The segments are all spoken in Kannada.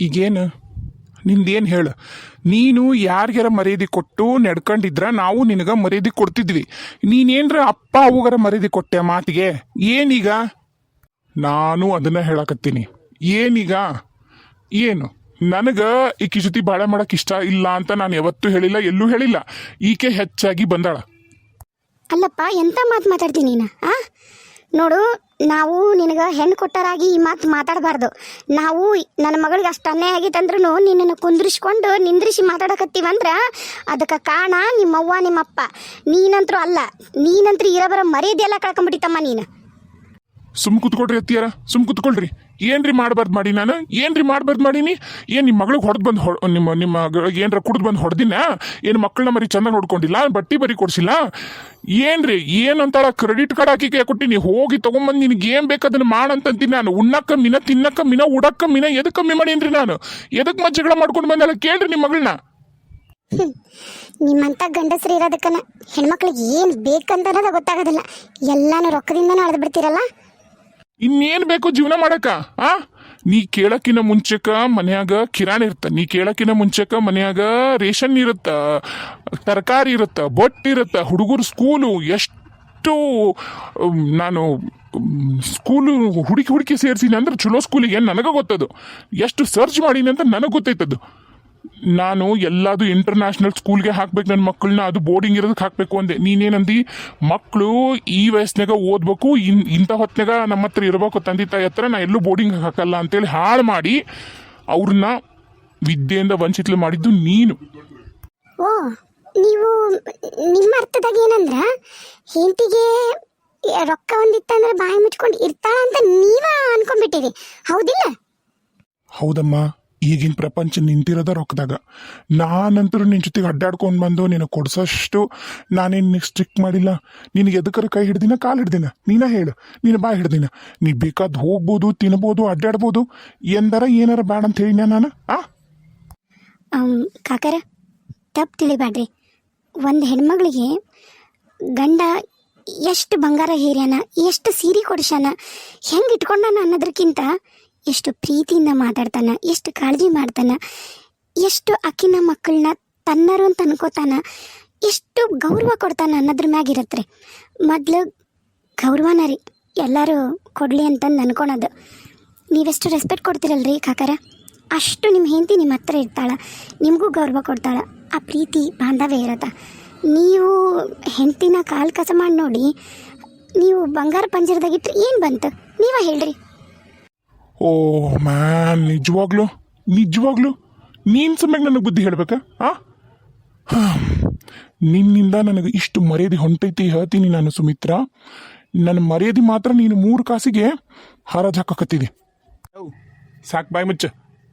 ಈಗೇನು? ನಿಂದೇನು ಹೇಳು? ನೀನು ಯಾರಿಗಾರ ಮರ್ಯಾದೆ ಕೊಟ್ಟು ನಡ್ಕೊಂಡಿದ್ರ ನಾವು ನಿನಗೆ ಮರ್ಯಾದೆ ಕೊಡ್ತಿದ್ವಿ. ನೀನೇನ್ರ ಅಪ್ಪ ಅವಗರ ಮರ್ಯಾದೆ ಕೊಟ್ಟೆ ಮಾತಿಗೆ? ಏನೀಗ? ನಾನು ಅದನ್ನ ಹೇಳಕತ್ತೀನಿ. ಏನೀಗ? ಏನು? ನನಗೆ ಈಕೆ ಜೊತೆ ಬಾಳೆ ಮಾಡೋಕೆ ಇಷ್ಟ ಇಲ್ಲ ಅಂತ ನಾನು ಯಾವತ್ತೂ ಹೇಳಿಲ್ಲ, ಎಲ್ಲೂ ಹೇಳಿಲ್ಲ. ಈಕೆ ಹೆಚ್ಚಾಗಿ ಬಂದಾಳ. ಅಲ್ಲಪ್ಪ, ಎಂತ ಮಾತು ಮಾತಾಡ್ತೀನಿ ನೀನು ನೋಡು, ನಾವು ನಿನಗೆ ಹೆಣ್ಣು ಕೊಟ್ಟರಾಗಿ ಈ ಮಾತು ಮಾತಾಡಬಾರ್ದು. ನಾವು ನನ್ನ ಮಗಳಿಗೆ ಅಷ್ಟು ಅನ್ಯಾಯ ಆಗಿತ್ತಂದ್ರೂ ನಿನ್ನನ್ನು ಕುಂದ್ರಿಸ್ಕೊಂಡು ನಿಂದ್ರಿಸಿ ಮಾತಾಡಕತ್ತೀವಂದ್ರೆ ಅದಕ್ಕೆ ಕಾರಣ ನಿಮ್ಮವ್ವ, ನಿಮ್ಮಪ್ಪ. ನೀನಂತರೂ ಅಲ್ಲ, ನೀನಂತರೂ ಇರೋಬರ ಮರ್ಯಾದೆ ಎಲ್ಲ ಕಳ್ಕೊಂಬಿಟ್ಟಿತ್ತಮ್ಮ ನೀನು. ಸುಮ್ ಕುತ್ಕೊಳ್ರಿ ಅತ್ತಿಯಾರ, ಸುಮ್ ಕುತ್ಕೊಳ್ರಿ. ಏನ್ರಿ ಮಾಡ್ಬಾರ್ದು ಮಾಡಿ ನಾನು? ಏನ್ರಿ ಮಾಡ್ಬಾರ್ದು ಮಾಡೀನಿ ಏನ್ ನಿಮ್ಮ ಮಗಳಿಗೆ ಹೊಡೆದ್ ಬಂದು ನಿಮ್ಮ ನಿಮ್ಮ ಏನರ ಕುಡ್ದು ಬಂದು ಹೊಡೆದಿನ? ಏನು ಮಕ್ಕಳನ್ನ ಮರಿ ಚೆನ್ನಾಗಿ ನೋಡ್ಕೊಂಡಿಲ್ಲ? ಬಟ್ಟಿ ಬರಿ ಕೊಡ್ಸಿಲ್ಲ? ಏನ್ರಿ? ಏನಂತಾಳ ಕ್ರೆಡಿಟ್ ಕಾರ್ಡ್ ಹಾಕಿ ಕೊಟ್ಟಿನಿ ಹೋಗಿ ತಗೊಂಬಂದು ನಿನಗೆ ಏನ್ ಬೇಕು ಅದನ್ನ ಮಾಡಂತಂತೀನಿ ನಾನು. ಉಣ್ಣಕ್ಕ ಮಿನ, ತಿನ್ನಕ್ಕ ಮಿನ, ಉಡಕ್ಕ ಮಿನ ಎದಕ್ಕೆ ಕಮ್ಮಿ ಮಾಡೀನ್ರಿ ನಾನು? ಎದಕ್ಕೆ ಮತ್ ಜಗಳ ಮಾಡ್ಕೊಂಡು ಬಂದಲ್ಲ? ಕೇಳ್ರಿ ನಿಮ್ಮ ಮಗಳನ್ನ ನಿಮ್ಮಂತ ಗಂಡಸರು ಇರೋದಕ್ಕನ ಹೆಣ್ಮಕ್ಳಿಗೆ ಏನ್ ಬೇಕಂತ ಗೊತ್ತಾಗೋದಿಲ್ಲ. ಎಲ್ಲಾನು ರೊಕ್ಕದಿಂದನೂ ಅಳ್ದು ಬಿಡ್ತೀರಲ್ಲ? ಇನ್ನೇನ್ ಬೇಕು ಜೀವನ ಮಾಡಕ? ಆ? ನೀ ಕೇಳಕ್ಕಿನ ಮುಂಚೆಕ ಮನ್ಯಾಗ ಕಿರಾಣಿ ಇರುತ್ತ ನೀ ಕೇಳಕ್ಕಿನ ಮುಂಚೆಕ ಮನ್ಯಾಗ ರೇಷನ್ ಇರುತ್ತ. ತರಕಾರಿ ಇರುತ್ತ, ಬೊಟ್ಟು ಇರುತ್ತ, ಹುಡುಗರು ಸ್ಕೂಲು ಎಷ್ಟು ನಾನು ಸ್ಕೂಲು ಹುಡುಕಿ ಹುಡುಕಿ ಸೇರಿಸಿನಿ ಅಂದ್ರೆ ಚಲೋ ಸ್ಕೂಲಿಗೆ ನನಗೆ ಗೊತ್ತದು? ಎಷ್ಟು ಸರ್ಚ್ ಮಾಡೀನಿ ಅಂತ ನನಗೆ ಗೊತ್ತೈತದು. ನಾನು ಎಲ್ಲದು ಇಂಟರ್ನ್ಯಾಷನಲ್ ಸ್ಕೂಲ್ಗೆ ಹಾಕ್ಬೇಕು ನನ್ನ ಮಕ್ಕಳನ್ನ ಅದು ಬೋರ್ಡಿಂಗ್ ಇರೋದಕ್ಕೆ ಹಾಕ್ಬೇಕು ಅಂದೆ. ನೀನೇನಂದಿ? ಮಕ್ಕಳು ಈ ವಯಸ್ಸಿನಾಗ ಓದ್ಬೇಕು ಇನ್ ಇಂಥ ಹೊತ್ತಿನಾಗ ನಮ್ಮ ಹತ್ರ ಇರಬೇಕು ತಂದೆ ತಾಯಿ ಹತ್ರ ನಾ ಎಲ್ಲೂ ಬೋರ್ಡಿಂಗ್ ಹಾಕಲ್ಲ ಅಂತೇಳಿ ಹಾಳು ಮಾಡಿ ಅವ್ರನ್ನ ವಿದ್ಯೆಯಿಂದ ವಂಚಿತಲು ಮಾಡಿದ್ದು ನೀನು. ಓ ನೀವು ನಿಮ್ಮ ಅರ್ಥದಾಗ ಏನಂದ್ರ ಹೆಂಡತಿಗೆ ರೊಕ್ಕ ಒಂದಿತ್ತಂದ್ರೆ ಬಾಯಿ ಮುಚ್ಕೊಂಡು ಇರ್ತಾಳ ಅಂತ ನೀವ ಅನ್ಕೊಂಡ್ಬಿಟ್ಟಿರಿ. ಹೌದಿಲ್ಲ? ಹೌದಮ್ಮ. ಈಗಿನ ಪ್ರಪಂಚ ನಿಂತಿರೋದ ರೊಕ್ಕದಾಗ. ನಾನಂತರೂ ನಿನ್ನ ಜೊತೆಗೆ ಅಡ್ಡಾಡ್ಕೊಂಡು ಬಂದು ನಿನಗೆ ಕೊಡ್ಸೋಷ್ಟು ನಾನೇನು ಸ್ಟ್ರಿಕ್ ಮಾಡಿಲ್ಲ. ನಿನಗೆ ಎದಕ್ಕರ ಕೈ ಹಿಡ್ದಿನ, ಕಾಲು ಹಿಡ್ದಿನ? ನೀನ ಹೇಳು. ನೀನು ಬಾ ಹಿಡ್ದಿನ? ನೀ ಬೇಕಾದ್ ಹೋಗ್ಬೋದು, ತಿನ್ಬೋದು, ಅಡ್ಡಾಡ್ಬೋದು. ಎಂದರ ಏನಾರ ಬೇಡ ಅಂತ ಹೇಳಿನ ನಾನು? ಆ? ಕಾಕರ, ತಪ್ಪು ತಿಳಿಬೇಡ್ರಿ ಒಂದು ಹೆಣ್ಮಗಳಿಗೆ ಗಂಡ ಎಷ್ಟು ಬಂಗಾರ ಹೇರ್ಯಾನ, ಎಷ್ಟು ಸೀರೆ ಕೊಡ್ಸ್ಯಾನ, ಹೆಂಗೆ ಇಟ್ಕೊಂಡಾನ ಅನ್ನೋದಕ್ಕಿಂತ ಎಷ್ಟು ಪ್ರೀತಿಯಿಂದ ಮಾತಾಡ್ತಾನೆ, ಎಷ್ಟು ಕಾಳಜಿ ಮಾಡ್ತಾನೆ, ಎಷ್ಟು ಅಕ್ಕಿನ ಮಕ್ಕಳನ್ನ ತನ್ನರು ಅಂತ ಅನ್ಕೋತಾನ, ಎಷ್ಟು ಗೌರವ ಕೊಡ್ತಾನೆ ಅನ್ನೋದ್ರ ಮ್ಯಾಗಿರತ್ರಿ ಮೊದಲು ಗೌರವನ ರೀ, ಎಲ್ಲರೂ ಕೊಡಲಿ ಅಂತಂದು ಅನ್ಕೊಳೋದು. ನೀವೆಷ್ಟು ರೆಸ್ಪೆಕ್ಟ್ ಕೊಡ್ತೀರಲ್ರಿ ಕಾಕರ? ಅಷ್ಟು ನಿಮ್ಮ ಹೆಂಡತಿ ನಿಮ್ಮ ಹತ್ರ ಇರ್ತಾಳೆ, ನಿಮಗೂ ಗೌರವ ಕೊಡ್ತಾಳೆ, ಆ ಪ್ರೀತಿ ಬಾಂಧವ್ಯ ಇರತ್ತ. ನೀವು ಹೆಂಡತಿನ ಕಾಲು ಕಸ ಮಾಡಿ ನೋಡಿ, ನೀವು ಬಂಗಾರ ಪಂಜರದಾಗಿಟ್ಟರೆ ಏನು ಬಂತು? ನೀವೇ ಹೇಳ್ರಿ. ಓ ಮ್ಯಾನ್ ನಿಜವಾಗ್ಲು? ನಿಜವಾಗ್ಲು? ನೀನು ಸಮ್ಯಾಗ ನನಗೆ ಬುದ್ಧಿ ಹೇಳ್ಬೇಕಾ ಹಾಂ. ನಿನ್ನಿಂದ ನನಗೆ ಇಷ್ಟು ಮರ್ಯಾದೆ ಹೊಂಟೈತಿ, ಹೇಳ್ತೀನಿ ನಾನು ಸುಮಿತ್ರ. ನನ್ನ ಮರ್ಯಾದೆ ಮಾತ್ರ ನೀನು ಮೂರು ಕಾಸಿಗೆ ಹರಾಜ್ ಹಾಕಕತ್ತಿದೆ. ಸಾಕ್ ಬಾಯ್ ಮುಚ್ಚ.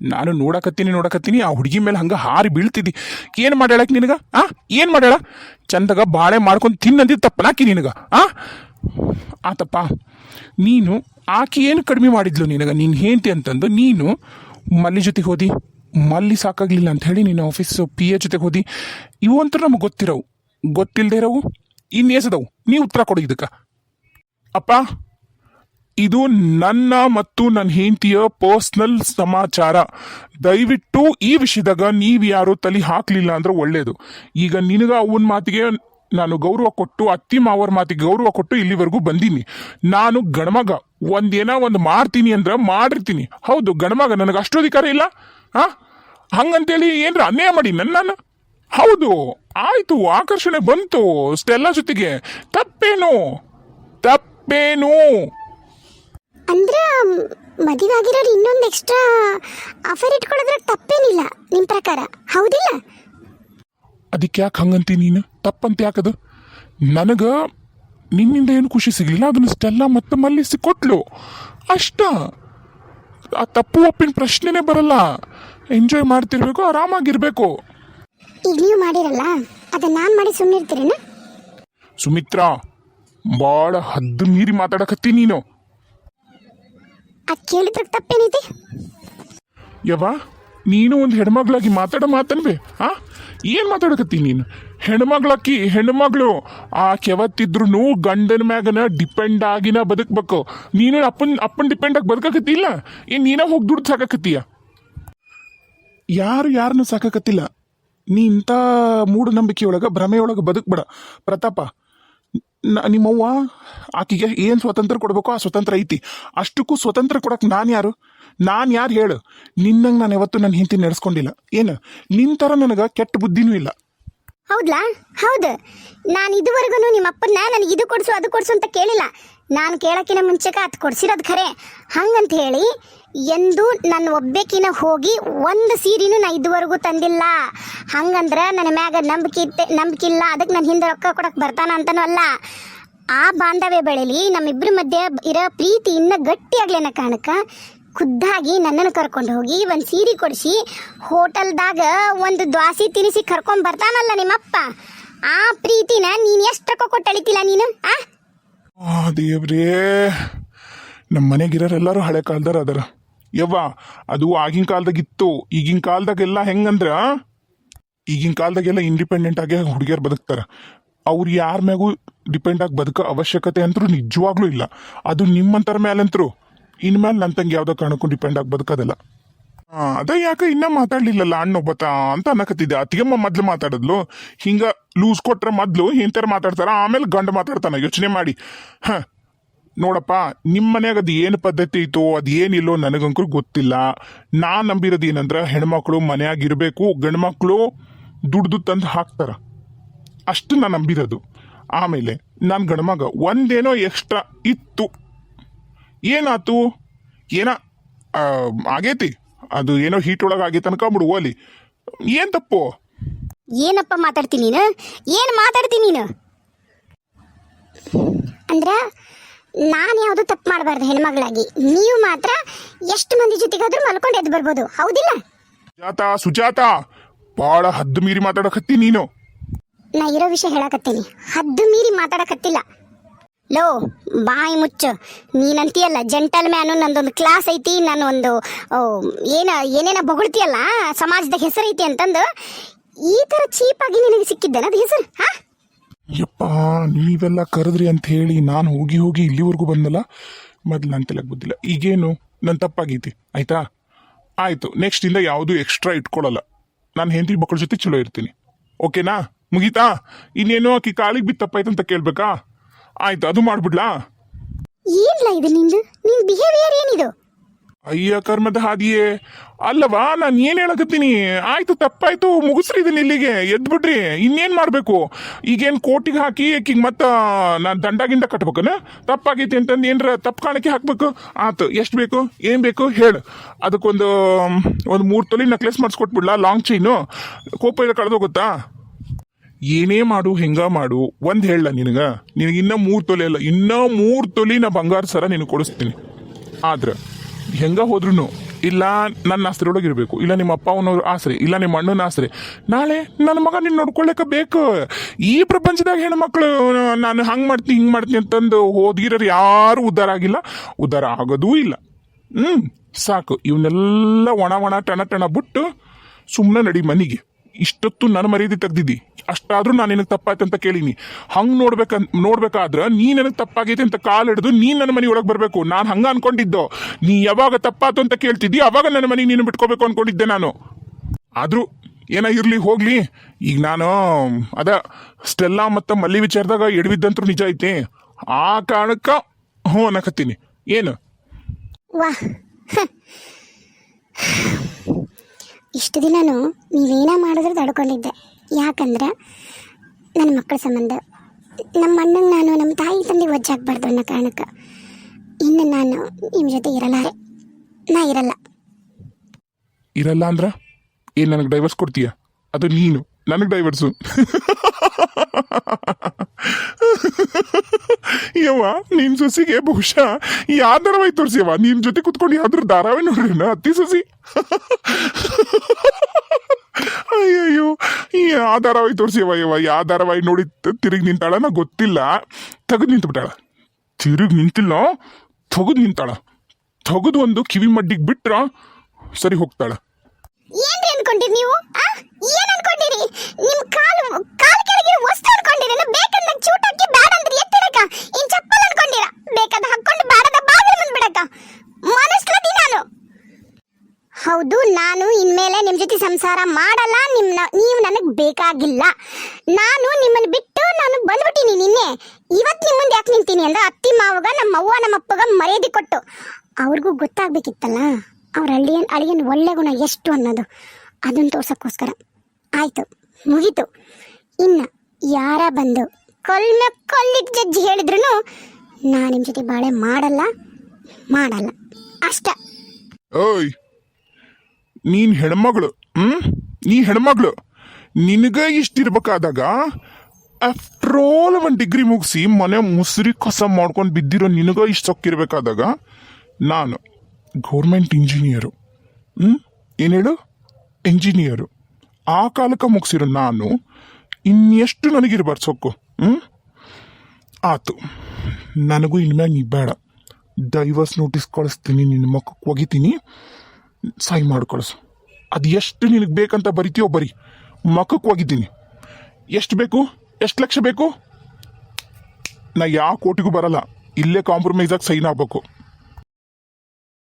ನಾನು ನೋಡಕತ್ತೀನಿ ನೋಡಕತ್ತೀನಿ, ಆ ಹುಡುಗಿ ಮೇಲೆ ಹಂಗೆ ಹಾರಿ ಬೀಳ್ತಿದ್ದಿ. ಏನು ಮಾಡ್ಯಾಳಕ್ಕೆ ನಿನಗೆ, ಆ? ಏನು ಮಾಡ್ಯಾಳ? ಚಂದಾಗ ಬಾಳೆ ಮಾಡ್ಕೊಂಡು ತಿನ್ನಂದಿದ್ದು ತಪ್ಪನಾಕಿ ನಿನಗೆ, ಆ? ಆತಪ್ಪ. ನೀನು ಆಕೆ ಏನು ಕಡಿಮೆ ಮಾಡಿದ್ಲು ನಿನಗ? ನೀನು ಹೇಂತಿ ಅಂತಂದು ನೀನು ಮಲ್ಲಿ ಜೊತೆಗೆ ಹೋದಿ, ಮಲ್ಲಿ ಸಾಕಾಗಲಿಲ್ಲ ಅಂತ ಹೇಳಿ ನೀನು ಆಫೀಸ್ ಪಿ ಎ ಜೊತೆಗೆ ಹೋದಿ. ಇವು ಅಂತೂ ನಮಗೆ ಗೊತ್ತಿರವು. ಗೊತ್ತಿಲ್ಲದೆ ಇರೋವು ಇನ್ನೇಸದವು ನೀ ಉತ್ತರ ಕೊಡು ಇದಕ್ಕೆ. ಅಪ್ಪ, ಇದು ನನ್ನ ಮತ್ತು ನನ್ನ ಹೆಂಡತಿಯ ಪರ್ಸ್ನಲ್ ಸಮಾಚಾರ. ದಯವಿಟ್ಟು ಈ ವಿಷಯದಾಗ ನೀವು ಯಾರು ತಲೆ ಹಾಕ್ಲಿಲ್ಲ ಅಂದ್ರೆ ಒಳ್ಳೇದು. ಈಗ ನಿನಗ ಅವನ ಮಾತಿಗೆ ನಾನು ಗೌರವ ಕೊಟ್ಟು, ಅತ್ತಿ ಮಾವರ ಮಾತಿಗೆ ಗೌರವ ಕೊಟ್ಟು ಇಲ್ಲಿವರೆಗೂ ಬಂದೀನಿ. ನಾನು ಗಣಮಗ ಒಂದೇನ ಒಂದು ಮಾಡ್ತೀನಿ ಅಂದ್ರೆ ಮಾಡಿರ್ತೀನಿ. ಹೌದು ಗಣಮಗ ನನಗೆ ಅಷ್ಟು ಅಧಿಕಾರ ಇಲ್ಲ? ಹಾ ಹಂಗಂತೇಳಿ ಏನ್ರ ಅನ್ಯಾಯ ಮಾಡಿ ನನ್ನ ಹೌದು, ಆಯ್ತು, ಆಕರ್ಷಣೆ ಬಂತು ಸ್ಟೆಲ್ಲ ಜೊತೆಗೆ. ತಪ್ಪೇನು? ತಪ್ಪೇನು? ಅಂದ್ರೆ ಮದುವೆ ಆಗಿರೋರು ಇನ್ನೊಂದು ಎಕ್ಸ್ಟ್ರಾ ಆಫರ್ ಇಟ್ಕೊಳ್ಳೋದ್ರ ತಪ್ಪೇನಿಲ್ಲ ನಿಮ್ಮ ಪ್ರಕಾರ? ಹೌದಿಲ್ಲ? ಅದಕ್ಕೆ ಯಾಕೆ ಹಂಗಂತಿ ನೀನು? ತಪ್ಪಂತ ಯಾಕದು? ನನಗೆ ನಿನ್ನಿಂದ ಏನು ಖುಷಿ ಸಿಗಲಿಲ್ಲ ಅದನ್ನ ಸ್ಟೆಲ್ಲ ಮತ್ತೆ ಮಲ್ಲಿಸಿ ಕೊಟ್ಲು. ಅಷ್ಟ. ಆ ತಪ್ಪು ಒಪ್ಪಿನ ಪ್ರಶ್ನೆನೇ ಬರಲ್ಲ. ಎಂಜಾಯ್ ಮಾಡ್ತಿರ್ಬೇಕು ಆರಾಮಾಗಿರ್ಬೇಕು. ಈಗ ನೀವು ಮಾಡಿರಲ್ಲ ಅದನ್ನ ನಾನು ಮಾಡಿ ಸುಮ್ಮನೆ ಸುಮಿತ್ರ ಭಾಳ ಹದ್ದು ಮೀರಿ ಮಾತಾಡಕತ್ತಿ ನೀನು. ಅದು ಕೇಳಿದ್ರೆ ತಪ್ಪೇನಿದೆ ಯವ್ವ ನೀನು ಒಂದು ಹೆಣ್ಮಗ್ಳಾಗಿ ಮಾತಾಡೋ ಮಾತನ್ಬೆ ಆ ಏನು ಮಾತಾಡಕತ್ತಿ ನೀನು? ಹೆಣ್ಮಗ್ಳಕ್ಕಿ, ಹೆಣ್ಮಗಳು ಆ ಕೆವತ್ತಿದ್ರು ಗಂಡನ ಮ್ಯಾಗನ ಡಿಪೆಂಡ್ ಆಗಿನ ಬದುಕಬೇಕು. ನೀನು ಅಪ್ಪನ ಅಪ್ಪನ ಡಿಪೆಂಡ್ ಆಗಿ ಬದುಕಕತ್ತಿಲ್ಲ ಏನು ನೀನ ಹೋಗಿ ದುಡ್ಡು ಸಾಕಕತ್ತೀಯ? ಯಾರು ಯಾರನ್ನು ಸಾಕಕತ್ತಿಲ್ಲ? ನೀ ಇಂಥ ಮೂಢನಂಬಿಕೆಯೊಳಗೆ, ಭ್ರಮೆಯೊಳಗೆ ಬದುಕ್ಬೇಡ. ಪ್ರತಾಪ ನಿಮ್ಮವ್ವ ಆಕಿಗೆ ಏನು ಸ್ವತಂತ್ರ ಕೊಡಬೇಕೋ ಆ ಸ್ವತಂತ್ರ ಐತಿ. ಅಷ್ಟಕ್ಕೂ ಸ್ವತಂತ್ರ ಕೊಡಕ್ ನಾನು ಯಾರು? ನಾನು ಯಾರು ಹೇಳು? ನಿನ್ನಂಗೆ ನಾನು ಯಾವತ್ತೂ ನನ್ನ ಹಿಂತಿ ನಡೆಸ್ಕೊಂಡಿಲ್ಲ. ಏನು? ನಿನ್ ಥರ ನನಗೆ ಕೆಟ್ಟ ಬುದ್ಧಿನೂ ಇಲ್ಲ. ಹೌದ್ಲಾ? ಹೌದು. ನಾನು ಇದುವರೆಗೂ ನಿಮ್ಮ ಅಪ್ಪನ ನನಗೆ ಇದು ಕೊಡ್ಸು, ಅದು ಕೊಡ್ಸು ಅಂತ ಕೇಳಿಲ್ಲ. ನಾನು ಕೇಳಕ್ಕಿನ ಮುಂಚೆಗೆ ಅದು ಕೊಡ್ಸಿರೋದು ಖರೆ. ಹಂಗಂತ ಹೇಳಿ ಎಂದು ನನ್ನ ಒಬ್ಬೇಕಿನ ಹೋಗಿ ಒಂದು ಸೀರೆನೂ ನಾ ಇದುವರೆಗೂ ತಂದಿಲ್ಲ. ಹಂಗಂದ್ರೆ ನನ್ನ ಮ್ಯಾಗ ನಂಬಿಕೆ ಇತ್ತೆ, ನಂಬಿಕೆ ಇಲ್ಲ ಅದಕ್ಕೆ ನನ್ನ ಹಿಂದೆ ರೊಕ್ಕ ಕೊಡಕ್ಕೆ ಬರ್ತಾನ ಅಂತನೂ ಅಲ್ಲ. ಆ ಬಾಂಧವ್ಯ ಬೆಳೆಲಿ ನಮ್ಮಿಬ್ಬರ ಮಧ್ಯೆ ಇರೋ ಪ್ರೀತಿ ಇನ್ನೂ ಗಟ್ಟಿಯಾಗ್ಲೇನ ಕಾರಣಕ್ಕೆ, ಖುದ್ದಾಗಿ ನನ್ನನ್ನು ಕರ್ಕೊಂಡು ಹೋಗಿ ಒಂದು ಸೀರೆ ಕೊಡಿಸಿ ಹೋಟೆಲ್ದಾಗ ಒಂದು ದ್ವಾಸಿ ತಿನಿಸಿ ಕರ್ಕೊಂಡು ಬರ್ತಾನಲ್ಲ ನಿಮ್ಮಪ್ಪ. ಆ ಪ್ರೀತಿನ ನೀನು ಎಷ್ಟು ರೊಕ್ಕ ಕೊಟ್ಟು ಅಳಿತಿಲ್ಲ ನೀನು, ಆ? ಆ, ದೇವ್ರೇ. ನಮ್ಮ ಮನೆಗಿರೋರೆಲ್ಲರೂ ಹಳೆ ಕಾಲದಾರ ಅದರ. ಯವ್ವ, ಅದು ಆಗಿನ ಕಾಲದಾಗ ಇತ್ತು. ಈಗಿನ ಕಾಲದಾಗೆಲ್ಲ ಹೆಂಗಂದ್ರೆ? ಈಗಿನ ಕಾಲದಾಗೆಲ್ಲ ಇಂಡಿಪೆಂಡೆಂಟ್ ಆಗಿ ಹುಡುಗಿಯರು ಬದುಕ್ತಾರೆ. ಅವ್ರು ಯಾರ ಮ್ಯಾಗೂ ಡಿಪೆಂಡ್ ಆಗಿ ಬದುಕೋ ಅವಶ್ಯಕತೆ ಅಂತೂ ನಿಜವಾಗ್ಲೂ ಇಲ್ಲ. ಅದು ನಿಮ್ಮಂತರ ಮೇಲಂತರು ಇನ್ಮೇಲೆ ನನ್ನ ತಂಗಿ ಯಾವುದೋ ಕಾರಣಕ್ಕೂ ಡಿಪೆಂಡ್ ಆಗಿ ಬದುಕೋದಿಲ್ಲ. ಅದ ಯಾಕ ಇನ್ನ ಮಾತಾಡ್ಲಿಲ್ಲಲ್ಲ ಅಣ್ಣೊಬ್ಬತ ಅಂತ ಅನ್ನಕತ್ತಿದ್ದೆ. ಅತ್ತಿಗೆಮ್ಮ ಮೊದ್ಲು ಮಾತಾಡಿದ್ಲು. ಹಿಂಗ ಲೂಸ್ ಕೊಟ್ರೆ ಮೊದ್ಲು ಇಂತರ ಮಾತಾಡ್ತಾರ, ಆಮೇಲೆ ಗಂಡ ಮಾತಾಡ್ತಾನ ಯೋಚನೆ ಮಾಡಿ. ಹ, ನೋಡಪ್ಪ ನಿಮ್ಮ ಮನೆಯಾಗ ಅದು ಏನು ಪದ್ಧತಿ ಇತ್ತು, ಅದು ಏನಿಲ್ಲೋ ನನಗಂಕೂ ಗೊತ್ತಿಲ್ಲ. ನಾ ನಂಬಿರೋದು ಏನಂದ್ರ ಹೆಣ್ಮಕ್ಳು ಮನ್ಯಾಗ ಇರಬೇಕು, ಗಂಡ್ಮಕ್ಳು ದುಡ್ದು ತಂದು ಹಾಕ್ತಾರ. ಅಷ್ಟು ನಾ ನಂಬಿರೋದು. ಆಮೇಲೆ ನಾನು ಗಂಡ್ಮಗ ಒಂದೇನೋ ಎಕ್ಸ್ಟ್ರಾ ಇತ್ತು. ಏನಾತು? ಏನ ಆಗೈತಿ? ಅದು ಏನೋ ಹೀಟ್ ಒಳಗೆ ತನಕ ಬಿಡು ಓಲಿ. ಏನ್ ತಪ್ಪು? ಏನಪ್ಪ ಮಾತಾಡ್ತೀನಿ ನೀನು? ಏನು ಮಾತಾಡ್ತೀನಿ ನೀನು? ಅಂದ್ರೆ ನಾನು ಯಾವುದು ತಪ್ಪು ಮಾಡಬಾರ್ದು ಹೆಣ್ಮಗಳಾಗಿ. ನೀವು ಮಾತ್ರ ಎಷ್ಟು ಮಂದಿ ಜೊತೆಗಾದ್ರೂ ಮಲ್ಕೊಂಡು ಎದ್ದು ಬರ್ಬೋದು. ಹೌದಿಲ್ಲ? ಸುಜಾತ ಸುಜಾತ! ಭಾಳ ಹದ್ದು ಮೀರಿ ಮಾತಾಡಕತ್ತಿ ನೀನು. ನಾ ಇರೋ ವಿಷಯ ಹೇಳಕತ್ತೀನಿ. ಹದ್ದು ಮೀರಿ ಮಾತಾಡಕತ್ತಿಲ್ಲ. ಲೋ, ಬಾಯಿ ಮುಚ್ಚು. ನೀನಂತೀಯಲ್ಲ ಜೆಂಟಲ್ ಮ್ಯಾನು ನಂದೊಂದು ಕ್ಲಾಸ್ ಐತಿ ನಾನು ಒಂದು ಏನ, ಏನೇನ ಬೊಗಳ್ತೀಯಲ್ಲ, ಸಮಾಜದ ಹೆಸರು ಐತಿ ಅಂತಂದು, ಈ ಥರ ಚೀಪಾಗಿ ನಿನಗೆ ಸಿಕ್ಕಿದ್ದೇನೆ? ಅದು ಹೆಸರು, ಹಾ? ಯಪ್ಪ, ನೀವೆಲ್ಲ ಕರೆದ್ರಿ ಅಂತ ಹೇಳಿ ನಾನು ಹೋಗಿ ಹೋಗಿ ಇಲ್ಲಿವರೆಗೂ ಬಂದಲ್ಲ ಮೊದ್ಲು ನನ್ನ ತಲೆಗೆ ಬುದ್ಧಿಲ್ಲ ಈಗೇನು ನನ್ನ ತಪ್ಪಾಗೈತಿ, ಆಯ್ತಾ? ಆಯ್ತು ನೆಕ್ಸ್ಟ್ ಇಂದ ಯಾವುದು ಎಕ್ಸ್ಟ್ರಾ ಇಟ್ಕೊಳ್ಳಲ್ಲ ನಾನು ಹೆಂಡತಿ ಮಕ್ಕಳ ಜೊತೆ ಚಲೋ ಇರ್ತೀನಿ. ಓಕೆನಾ ಮುಗೀತಾ? ಇನ್ನೇನು ಆಕಿ ಕಾಲಿಗೆ ಬಿತ್ತಪ್ಪ ತಪ್ಪಾಯ್ತು ಅಂತ ಕೇಳ್ಬೇಕಾ? ಆಯ್ತು ಅದು ಮಾಡ್ಬಿಡ್ಲಾ? ಏನಿಲ್ಲ ಇದು ನಿಂದು? ನಿನ್ ಬಿಹೇವಿಯರ್ ಏನಿದು? ಅಯ್ಯ ಕರ್ಮದ ಹಾದಿಯೇ. ಅಲ್ಲವಾ ನಾನು ಏನ್ ಹೇಳಕತ್ತೀನಿ? ಆಯ್ತು ತಪ್ಪಾಯ್ತು ಮುಗಿಸ್ರಿ ಇದನ್ನ ಇಲ್ಲಿಗೆ. ಎದ್ಬಿಡ್ರಿ. ಇನ್ನೇನ್ ಮಾಡ್ಬೇಕು? ಈಗೇನ್ ಕೋಟಿಗೆ ಹಾಕಿ ಈಗ ಮತ್ತ ನಾನು ದಂಡ ಗಿಂಡ ಕಟ್ಬೇಕನ? ತಪ್ಪಾಗೈತಿ ಅಂತಂದು ಏನ್ರ ತಪ್ಪು ಕಾಣಕ್ಕೆ ಹಾಕ್ಬೇಕು? ಆತು ಎಷ್ಟು ಬೇಕು? ಏನ್ ಬೇಕು? ಹೇಳು. ಅದಕ್ಕೊಂದು ಒಂದು ಮೂರು ತೊಲಿ ನೆಕ್ಲೆಸ್ ಮಾಡಿಸ್ಕೊಟ್ಬಿಡ್ಲಾ ಲಾಂಗ್ ಚೈನು ಕೋಪ ಇಲ್ಲ ಕಳೆದೋಗುತ್ತಾ? ಏನೇ ಮಾಡು, ಹೆಂಗ ಮಾಡು, ಒಂದ್ ಹೇಳ ನಿನಗ. ನಿನಗೆ ಇನ್ನ ಮೂರ್ ತೊಲೆ ಅಲ್ಲ ಇನ್ನ ಮೂರ್ ತೊಲಿ ನಾ ಬಂಗಾರ ಸರ ನಿನಗೆ ಕೊಡಿಸ್ತೀನಿ. ಆದ್ರ, ಹೆಂಗ ಹೋದ್ರು ಇಲ್ಲ ನನ್ನ ಆಸ್ತಿರೊಳಗೆ ಇರಬೇಕು, ಇಲ್ಲ ನಿಮ್ಮ ಅಪ್ಪ ಅವನವ್ರ ಆಸರೆ, ಇಲ್ಲ ನಿಮ್ಮ ಅಣ್ಣನ ಆಸರೆ. ನಾಳೆ ನನ್ನ ಮಗ ನೀನು ನೋಡ್ಕೊಳ್ಳಕ ಬೇಕು. ಈ ಪ್ರಪಂಚದಾಗ ಹೆಣ್ಮಕ್ಳು, ನಾನು ಹಂಗ್ ಮಾಡ್ತೀನಿ ಹಿಂಗ್ ಮಾಡ್ತೀನಿ ಅಂತಂದು ಹೋದ್ಗಿರೋರು ಯಾರು ಉದ್ಧಾರ ಆಗಿಲ್ಲ. ಉದ್ಧಾರ ಆಗೋದೂ ಇಲ್ಲ. ಹ್ಮ್, ಸಾಕು. ಇವನ್ನೆಲ್ಲ ಒಣ ಒಣ ಟಣ ಟಣ ಬಿಟ್ಟು ಸುಮ್ಮನೆ ನಡಿ ಮನಿಗೆ. ಇಷ್ಟೊತ್ತು ನನ್ನ ಮರ್ಯಾದೆ ತೆಗ್ದಿದ್ದಿ. ಅಷ್ಟಾದ್ರೂ ನಾನು ನಿನಗೆ ತಪ್ಪಾಯ್ತು ಅಂತ ಕೇಳೀನಿ. ಹಂಗೆ ನೋಡ್ಬೇಕ ನೋಡ್ಬೇಕಾದ್ರೆ ನೀ ನನಗೆ ತಪ್ಪಾಗೈತೆ ಅಂತ ಕಾಲು ಹಿಡಿದು ನೀನು ನನ್ನ ಮನೆ ಒಳಗೆ ಬರಬೇಕು. ನಾನು ಹಂಗ ಅನ್ಕೊಂಡಿದ್ದೋ. ನೀ ಯಾವಾಗ ತಪ್ಪಾತು ಅಂತ ಕೇಳ್ತಿದ್ದಿ, ಅವಾಗ ನನ್ನ ಮನೆ ನೀನು ಬಿಟ್ಕೋಬೇಕು ಅನ್ಕೊಂಡಿದ್ದೆ ನಾನು. ಆದರೂ ಏನ ಇರಲಿ, ಹೋಗ್ಲಿ. ಈಗ ನಾನು, ಅದ ಸ್ಟೆಲ್ಲಾ ಮತ್ತು ಮಲ್ಲಿ ವಿಚಾರದಾಗ ಎಡವಿದ್ದಂತ್ರು ನಿಜ ಐತಿ. ಆ ಕಾರಣಕ್ಕೆ ಹ್ಞೂ ಅನ್ನಕತ್ತೀನಿ. ಏನು? ಇಷ್ಟು ದಿನನೂ ನೀವೇನ ಮಾಡಿದ್ರೆ ತಡ್ಕೊಂಡಿದ್ದೆ. ಯಾಕಂದ್ರೆ ನನ್ನ ಮಕ್ಕಳ ಸಂಬಂಧ, ನಮ್ಮ ಅಣ್ಣಂಗೆ ನಾನು, ನಮ್ಮ ತಾಯಿ ತಂದೆ ಒಜ್ಜಾಗಬಾರ್ದು ಅನ್ನೋ ಕಾರಣಕ್ಕೆ ಇನ್ನು ನಾನು ನಿಮ್ಮ ಜೊತೆ ಇರಲಾರೆ ನಾ ಇರಲ್ಲ. ಇರಲ್ಲ ಅಂದ್ರ ಏನು ನನಗೆ ಡೈವರ್ಸ್ ಕೊಡ್ತೀಯ? ಅದು ನೀನು. ನನಗೆ ಡೈವರ್ಸು ಯವ್ವ, ನಿನ್ ಸೊಸಿಗೆ ಬಹುಶಃ ಯಾವ ಧಾರಾವಾಹಿ ತೋರಿಸ್ಯವ ನಿನ್ ಜೊತೆ ಕುತ್ಕೊಂಡು ಯಾವ್ದ್ರ ಧಾರಾವಾಹಿ ನೋಡ್ರಿ ಅತ್ತಿ ಸೊಸಿ? ಅಯ್ಯಯ್ಯೋ ಯಾವ ಧಾರಾವಾಹಿ ತೋರಿಸ್ಯವ ಯವ್ವ ಯಾವ ಧಾರಾವಾಹಿ ನೋಡಿ ತಿರುಗಿ ನಿಂತಾಳ ನಾ ಗೊತ್ತಿಲ್ಲ. ತೆಗೆದು ನಿಂತು ಬಿಟ್ಟಾಳ ತಿರುಗಿ ನಿಂತಿಲ್ಲ? ತೆಗೆದು ನಿಂತಾಳ. ತೆಗೆದು ಒಂದು ಕಿವಿ ಮಡ್ಡಿಗೆ ಬಿಟ್ರ ಸರಿ ಹೋಗ್ತಾಳ. ಏನ್ರಿ ಅನ್ಕೊಂಡಿರಿ ನೀವು? ಏನ್ ಅನ್ಕೊಂಡಿರಿ ನಿಮ್ ಕಾಲು ಕಾಲು ಕೆಳಗೆ ವಸ್ತು ಅನ್ಕೊಂಡಿರಿ ಬೇಕಂದ ಚೂಟ್ ಹಾಕಿ ಬ್ಯಾಡ ಅಂದ್ರೆ ಎತ್ತಿಡಕ ಇನ್ ಚಪ್ಪಲ್ ಅನ್ಕೊಂಡಿರ ಬೇಕಾದ ಹಾಕೊಂಡು ಬ್ಯಾಡದ ಬಾಗಿಲು ಮುಂದ್ ಬಿಡಕ ಮನಸ್ಲತಿ ನಾನು ಹೌದು ನಾನು ಇನ್ಮೇಲೆ ನಿಮ್ಮ ಜೊತೆ ಸಂಸಾರ ಮಾಡಲ್ಲ, ನಿಮ್ನ ನೀವು ನನಗೆ ಬೇಕಾಗಿಲ್ಲ. ನಾನು ನಿಮ್ಮನ್ನು ಬಿಟ್ಟು ನಾನು ಬಂದ್ಬಿಟ್ಟಿನಿ ನಿನ್ನೆ. ಇವತ್ತು ನಿಮ್ಮ ಮುಂದೆ ಯಾಕೆ ನಿಂತೀನಿ ಅಂದ್ರೆ ಅತ್ತಿ ಮಾವಗ, ನಮ್ಮ ಅವ್ವ, ನಮ್ಮ ಅಪ್ಪಗ ಮರ್ಯಾದೆ ಕೊಟ್ಟು. ಅವ್ರಿಗೂ ಗೊತ್ತಾಗಬೇಕಿತ್ತಲ್ಲ, ಅವ್ರ ಅಳಿಯನ್ ಅಳಿಯನ್ ಒಳ್ಳೆ ಗುಣ ಎಷ್ಟು ಅನ್ನೋದು. ಅದನ್ನು ತೋರ್ಸೋಕ್ಕೋಸ್ಕರ. ಆಯ್ತು, ಮುಗೀತು. ಇನ್ನ ಯಾರ ಬಂದು ಕೊಲ್ಮ ಕೊಲ್ಲಿಟ್ ಜಜ್ಜಿ ಹೇಳಿದ್ರು ನಾ ನಿಮ್ಮ ಜೊತೆ ಬಾಳೆ ಮಾಡಲ್ಲ ಮಾಡಲ್ಲ. ಅಷ್ಟ. ನೀನ್ ಹೆಣ್ಮಗಳು ಹ್ಞೂ ನೀ ಹೆಣ್ಮಗಳು, ನಿನಗೆ ಇಷ್ಟಿರ್ಬೇಕಾದಾಗ ಆಫ್ಟರ್ ಆಲ್ ಒಂದು ಡಿಗ್ರಿ ಮುಗಿಸಿ ಮನೆ ಮುಸುರಿ ಕಸ ಮಾಡ್ಕೊಂಡು ಬಿದ್ದಿರೋ ನಿನಗೆ ಇಷ್ಟು ಸೊಕ್ಕಿರ್ಬೇಕಾದಾಗ ನಾನು ಗೌರ್ಮೆಂಟ್ ಇಂಜಿನಿಯರು ಹ್ಞೂ ಏನು ಹೇಳು? ಇಂಜಿನಿಯರು ಆ ಕಾಲಕ್ಕೆ ಮುಗಿಸಿರೋ ನಾನು ಇನ್ನೆಷ್ಟು ನನಗಿರ್ಬಾರ್ದು ಸೊಕ್ಕು ಹ್ಞೂ ಆತು, ನನಗೂ ಇನ್ಮ್ಯಾಗ ನೀ ಬೇಡ. ಡೈವರ್ಸ್ ನೋಟಿಸ್ ಕಳಿಸ್ತೀನಿ ನಿನ್ನ ಮಕ್ಕಕ್ಕೆ ಒಗಿತೀನಿ. ಸೈ ಮಾಡಿ ಕಳಿಸು ಅದು ಎಷ್ಟು ನಿನಗೆ ಬೇಕಂತ ಬರಿತೀಯೋ ಬರಿ. ಮಕ್ಕಕ್ಕೆ ಹೋಗಿದ್ದೀನಿ. ಎಷ್ಟು ಬೇಕು? ಎಷ್ಟು ಲಕ್ಷ ಬೇಕು? ನಾ ಯಾವ ಕೋಟಿಗೂ ಬರಲ್ಲ. ಇಲ್ಲೇ ಕಾಂಪ್ರಮೈಸ್ ಆಗಿ ಸೈನ್ ಆಗ್ಬೇಕು.